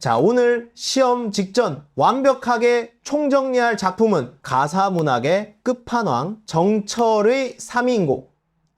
자, 오늘 시험 직전 완벽하게 총정리할 작품은 가사문학의 끝판왕 정철의 3인곡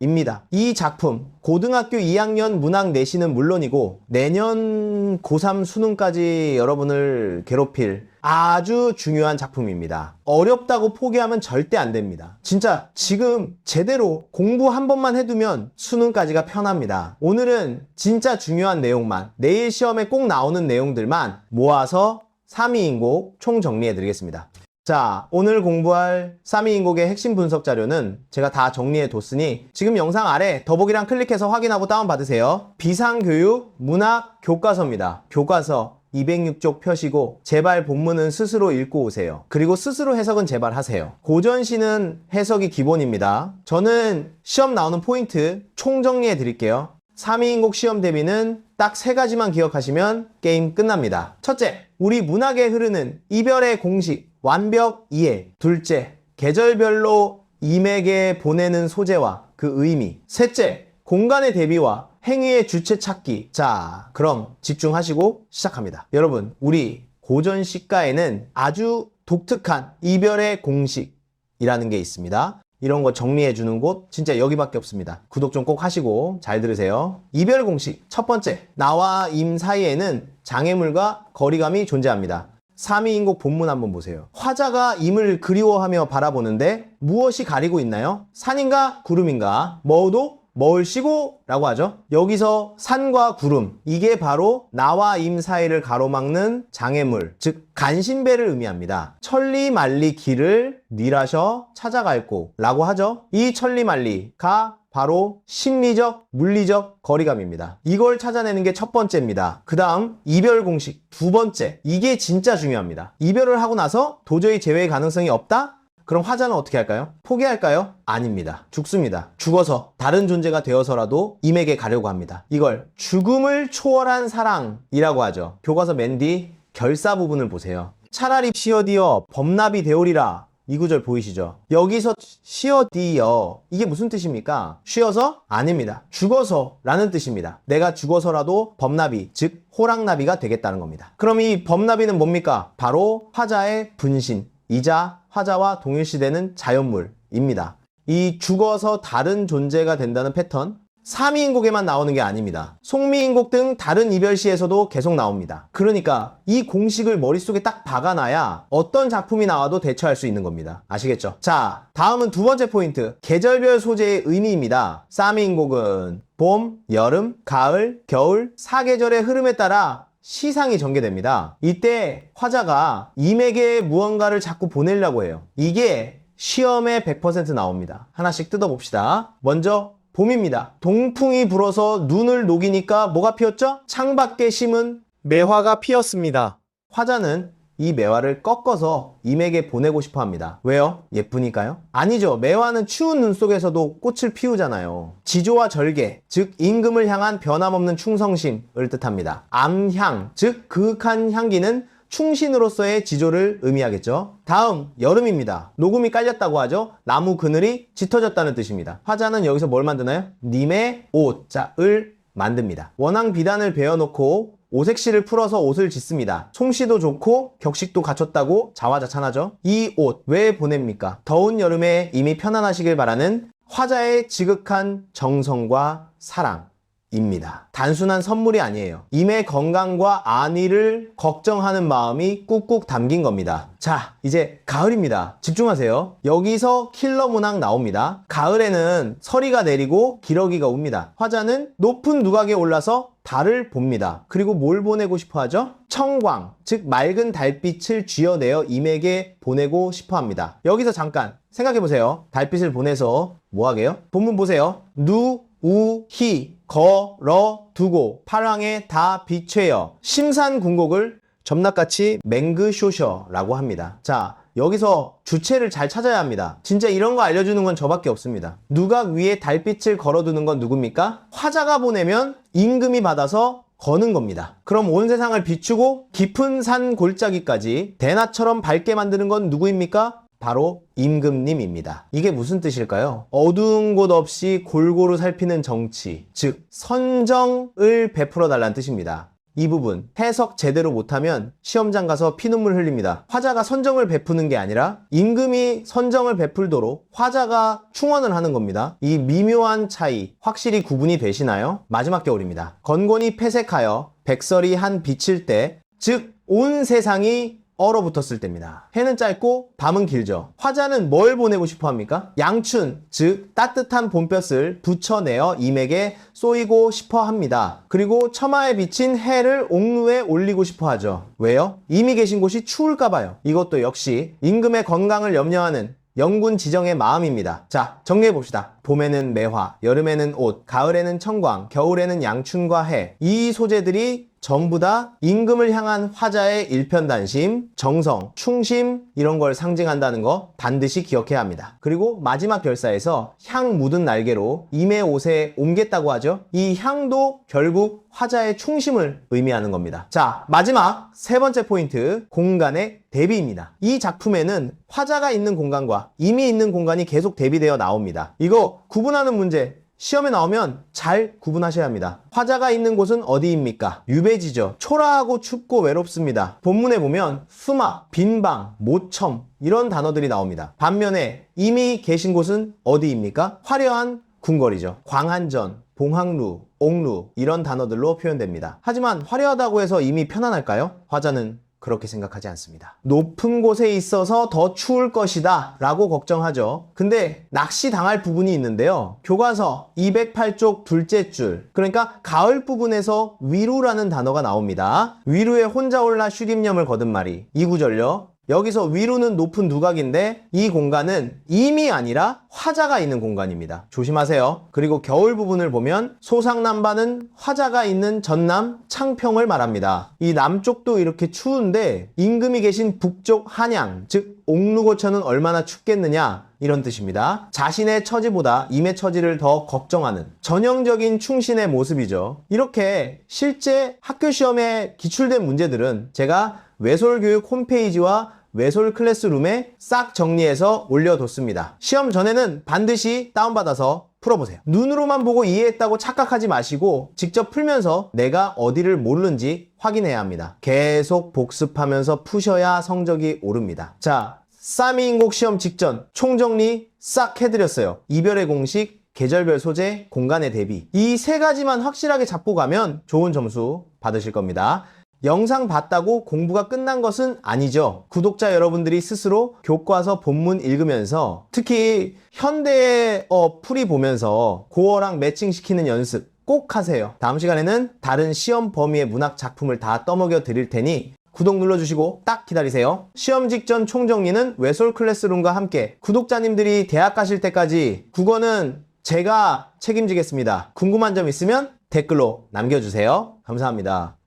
입니다. 이 작품 고등학교 2학년 문학 내신은 물론이고 내년 고3 수능까지 여러분을 괴롭힐 아주 중요한 작품입니다. 어렵다고 포기하면 절대 안 됩니다. 진짜 지금 제대로 공부 한 번만 해두면 수능까지가 편합니다. 오늘은 진짜 중요한 내용만 내일 시험에 꼭 나오는 내용들만 모아서 3위 인곡 총 정리해 드리겠습니다. 자, 오늘 공부할 3위 인곡의 핵심 분석 자료는 제가 다 정리해 뒀으니 지금 영상 아래 더보기랑 클릭해서 확인하고 다운받으세요. 비상교육 문학 교과서입니다. 교과서 206쪽 펴시고 제발 본문은 스스로 읽고 오세요. 그리고 스스로 해석은 제발 하세요. 고전시는 해석이 기본입니다. 저는 시험 나오는 포인트 총 정리해 드릴게요. 3위인곡 시험 대비는 딱 세 가지만 기억하시면 게임 끝납니다. 첫째, 우리 문학에 흐르는 이별의 공식, 완벽 이해. 둘째, 계절별로 임에게 보내는 소재와 그 의미. 셋째, 공간의 대비와 행위의 주체 찾기. 자, 그럼 집중하시고 시작합니다. 여러분, 우리 고전 시가에는 아주 독특한 이별의 공식이라는 게 있습니다. 이런 거 정리해 주는 곳 진짜 여기밖에 없습니다. 구독 좀 꼭 하시고 잘 들으세요. 이별 공식 첫 번째 나와 임 사이에는 장애물과 거리감이 존재합니다. 3위인곡 본문 한번 보세요. 화자가 임을 그리워하며 바라보는데 무엇이 가리고 있나요? 산인가 구름인가? 뭐도 멀시고 라고 하죠. 여기서 산과 구름 이게 바로 나와 임 사이를 가로막는 장애물 즉 간신배를 의미합니다. 천리만리 길을 니라셔 찾아갈고 라고 하죠. 이 천리만리가 바로 심리적, 물리적 거리감입니다. 이걸 찾아내는 게 첫 번째입니다. 그 다음 이별 공식 두 번째 이게 진짜 중요합니다. 이별을 하고 나서 도저히 재회 가능성이 없다? 그럼 화자는 어떻게 할까요? 포기할까요? 아닙니다. 죽습니다. 죽어서 다른 존재가 되어서라도 임에게 가려고 합니다. 이걸 죽음을 초월한 사랑이라고 하죠. 교과서 맨 뒤 결사 부분을 보세요. 차라리 시어디어 범납이 되오리라 이 구절 보이시죠? 여기서 쉬어디어 이게 무슨 뜻입니까? 쉬어서? 아닙니다. 죽어서 라는 뜻입니다. 내가 죽어서라도 범나비 즉 호랑나비가 되겠다는 겁니다. 그럼 이 범나비는 뭡니까? 바로 화자의 분신 이자 화자와 동일시되는 자연물입니다. 이 죽어서 다른 존재가 된다는 패턴 3위인곡에만 나오는 게 아닙니다. 송미인곡 등 다른 이별시에서도 계속 나옵니다. 그러니까 이 공식을 머릿속에 딱 박아놔야 어떤 작품이 나와도 대처할 수 있는 겁니다. 아시겠죠? 자, 다음은 두 번째 포인트. 계절별 소재의 의미입니다. 3위인곡은 봄, 여름, 가을, 겨울, 사계절의 흐름에 따라 시상이 전개됩니다. 이때 화자가 임에게 무언가를 자꾸 보내려고 해요. 이게 시험에 100% 나옵니다. 하나씩 뜯어봅시다. 먼저 봄입니다. 동풍이 불어서 눈을 녹이니까 뭐가 피었죠? 창밖에 심은 매화가 피었습니다. 화자는 이 매화를 꺾어서 임에게 보내고 싶어 합니다. 왜요? 예쁘니까요? 아니죠. 매화는 추운 눈 속에서도 꽃을 피우잖아요. 지조와 절개, 즉 임금을 향한 변함없는 충성심을 뜻합니다. 암향, 즉 그윽한 향기는 충신으로서의 지조를 의미하겠죠. 다음 여름입니다. 녹음이 깔렸다고 하죠. 나무 그늘이 짙어졌다는 뜻입니다. 화자는 여기서 뭘 만드나요? 님의 옷, 자, 을 만듭니다. 원앙 비단을 베어놓고 오색실을 풀어서 옷을 짓습니다. 솜씨도 좋고 격식도 갖췄다고 자화자찬하죠. 이 옷 왜 보냅니까? 더운 여름에 이미 편안하시길 바라는 화자의 지극한 정성과 사랑. 입니다. 단순한 선물이 아니에요. 임의 건강과 안위를 걱정하는 마음이 꾹꾹 담긴 겁니다. 자, 이제 가을입니다. 집중하세요. 여기서 킬러 문항 나옵니다. 가을에는 서리가 내리고 기러기가 옵니다. 화자는 높은 누각에 올라서 달을 봅니다. 그리고 뭘 보내고 싶어 하죠? 청광, 즉 맑은 달빛을 쥐어내어 임에게 보내고 싶어 합니다. 여기서 잠깐 생각해 보세요. 달빛을 보내서 뭐 하게요? 본문 보세요. 누, 우, 히, 걸어, 두고, 파랑에 다 비춰여. 심산궁곡을 점락같이 맹그쇼셔라고 합니다. 자, 여기서 주체를 잘 찾아야 합니다. 진짜 이런 거 알려주는 건 저밖에 없습니다. 누각 위에 달빛을 걸어두는 건 누굽니까? 화자가 보내면 임금이 받아서 거는 겁니다. 그럼 온 세상을 비추고 깊은 산 골짜기까지 대낮처럼 밝게 만드는 건 누구입니까? 바로 임금님입니다. 이게 무슨 뜻일까요? 어두운 곳 없이 골고루 살피는 정치, 즉 선정을 베풀어 달라는 뜻입니다. 이 부분 해석 제대로 못하면 시험장 가서 피눈물 흘립니다. 화자가 선정을 베푸는 게 아니라 임금이 선정을 베풀도록 화자가 충원을 하는 겁니다. 이 미묘한 차이 확실히 구분이 되시나요? 마지막 겨울입니다. 건곤이 폐색하여 백설이 한 비칠 때, 즉 온 세상이 얼어붙었을 때입니다. 해는 짧고 밤은 길죠. 화자는 뭘 보내고 싶어 합니까? 양춘, 즉 따뜻한 봄볕을 붙여내어 임에게 쏘이고 싶어 합니다. 그리고 처마에 비친 해를 옥루에 올리고 싶어 하죠. 왜요? 이미 계신 곳이 추울까 봐요. 이것도 역시 임금의 건강을 염려하는 영군 지정의 마음입니다. 자, 정리해 봅시다. 봄에는 매화, 여름에는 옷, 가을에는 청광, 겨울에는 양춘과 해. 이 소재들이 전부 다 임금을 향한 화자의 일편단심, 정성, 충심 이런 걸 상징한다는 거 반드시 기억해야 합니다. 그리고 마지막 결사에서 향 묻은 날개로 임의 옷에 옮겼다고 하죠. 이 향도 결국 화자의 충심을 의미하는 겁니다. 자, 마지막 세 번째 포인트, 공간의 대비입니다. 이 작품에는 화자가 있는 공간과 임이 있는 공간이 계속 대비되어 나옵니다. 이거 구분하는 문제 시험에 나오면 잘 구분하셔야 합니다. 화자가 있는 곳은 어디입니까? 유배지죠. 초라하고 춥고 외롭습니다. 본문에 보면 수막, 빈방, 모첨 이런 단어들이 나옵니다. 반면에 이미 계신 곳은 어디입니까? 화려한 궁궐이죠. 광한전, 봉학루, 옥루 이런 단어들로 표현됩니다. 하지만 화려하다고 해서 이미 편안할까요? 화자는 그렇게 생각하지 않습니다. 높은 곳에 있어서 더 추울 것이다 라고 걱정하죠. 근데 낚시 당할 부분이 있는데요. 교과서 208쪽 둘째 줄 그러니까 가을 부분에서 위루라는 단어가 나옵니다. 위루에 혼자 올라 쉬림념을 거둔 말이 이 구절요. 여기서 위로는 높은 누각인데 이 공간은 임이 아니라 화자가 있는 공간입니다. 조심하세요. 그리고 겨울 부분을 보면 소상남바는 화자가 있는 전남 창평을 말합니다. 이 남쪽도 이렇게 추운데 임금이 계신 북쪽 한양 즉 옥루고천은 얼마나 춥겠느냐 이런 뜻입니다. 자신의 처지보다 임의 처지를 더 걱정하는 전형적인 충신의 모습이죠. 이렇게 실제 학교 시험에 기출된 문제들은 제가 외솔교육 홈페이지와 외솔 클래스룸에 싹 정리해서 올려뒀습니다. 시험 전에는 반드시 다운받아서 풀어보세요. 눈으로만 보고 이해했다고 착각하지 마시고 직접 풀면서 내가 어디를 모르는지 확인해야 합니다. 계속 복습하면서 푸셔야 성적이 오릅니다. 자, 쌈이인곡 시험 직전 총정리 싹 해드렸어요. 이별의 공식, 계절별 소재, 공간의 대비. 이 세 가지만 확실하게 잡고 가면 좋은 점수 받으실 겁니다. 영상 봤다고 공부가 끝난 것은 아니죠. 구독자 여러분들이 스스로 교과서 본문 읽으면서 특히 현대어 풀이 보면서 고어랑 매칭시키는 연습 꼭 하세요. 다음 시간에는 다른 시험 범위의 문학 작품을 다 떠먹여 드릴 테니 구독 눌러주시고 딱 기다리세요. 시험 직전 총정리는 외솔 클래스룸과 함께 구독자님들이 대학 가실 때까지 국어는 제가 책임지겠습니다. 궁금한 점 있으면 댓글로 남겨주세요. 감사합니다.